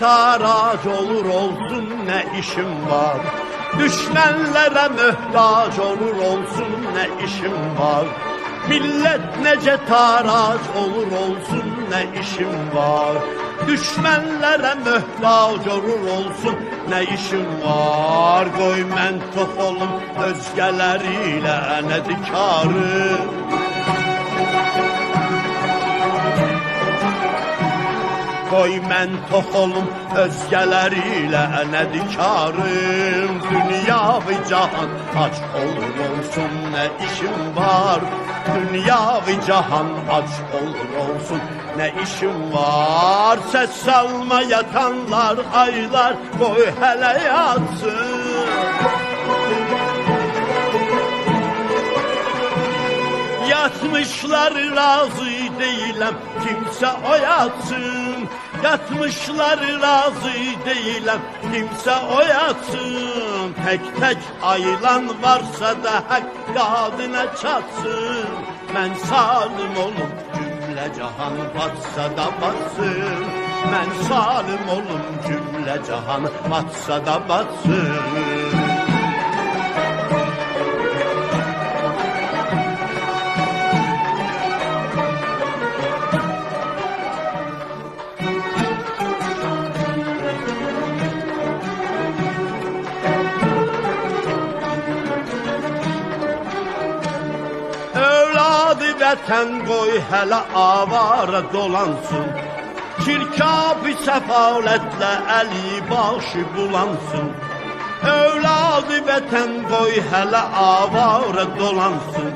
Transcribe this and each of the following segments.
tarac olur olsun ne işim var? Düşmenlere mühtaç olur olsun ne işim var? Millet nece tarac olur olsun ne işim var? Düşmenlere mühtaç olur olsun ne işim var? Koy men tok olum özgeleriyle ne dikarı Koy mən tox olum özgələrilə nə dikarım. Dünya və cahan aç olur olsun nə işim var? Dünya və cahan aç olur olsun nə işim var? Səs salma yatanlar aylar qoy hələ yatsın Yatmışlar razı değilim. Kimse oyatsın. Yatmışlar razı değilim. Kimse oyatsın. Tek tek ayılan varsa da hak kadına çatsın. Ben salim olum cümle cahan batsa da batsın. Ben salim olum cümle cahan batsa da batsın vətən qoy hələ avara dolansın. Kirkabı səfalətlə əli başı bulansın. Evladı vətən qoy hələ avara dolansın.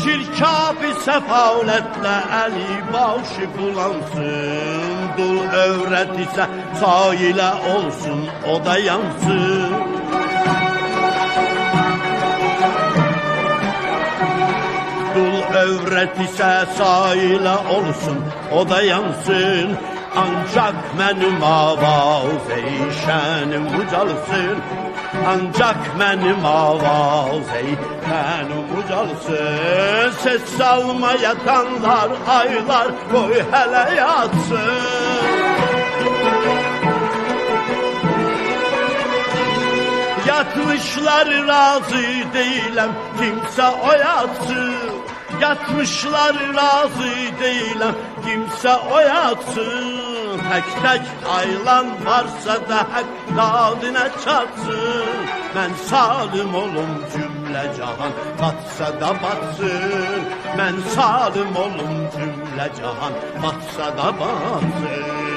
Kirkabı səfalətlə əli başı bulansın. Dul övrət isə sailə olsun, o da yansın Dul övrət isə sailə olsun, o da yansın. Ancak mənim avaz ey şənim ucalsın. Ancak mənim avaz ey şənim ucalsın. Ses salma yatanlar aylar qoy hələ yatsın. Yatmışlar razı değilim kimse oyatsın Yatmışlar razı değilim kimse oyatsın. Tek tek aylan varsa da hak dadına çatsın. Ben salim olum cümle cahan. Batsa da batsın. Ben salim olum cümle cahan. Batsa da batsın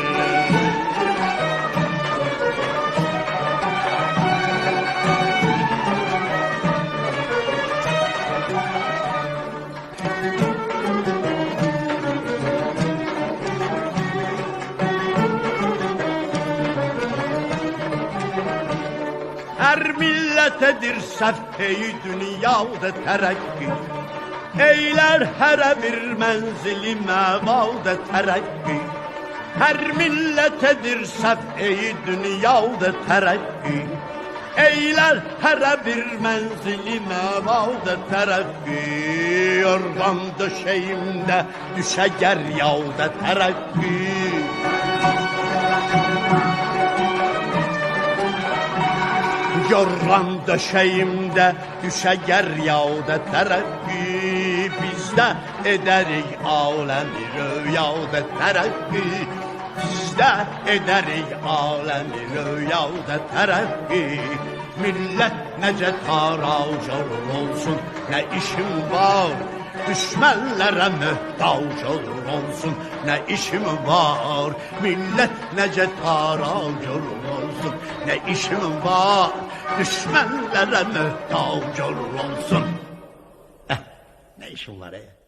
Her milletedir sefheyi dünyada terakki Eyler her bir menzili mevalde terakki Her milletedir sefheyi dünyada terakki Eyler her bir menzili mevalde terakki Yorgan döşeğimde düşe ger yağda terakki Yorgan döşeğimde düşe ger yağda terakki Bizde ederik alemi rüyada terakki Bizde ederik alemi rüyada terakki. Millet nece taracır olsun ne işim var Düşmenlere mühtaç olur olsun. Ne işim var? Millet nece taracır olsun. Ne işim var? Düşmenlere mühtaç olur olsun. Eh, ne işim var ya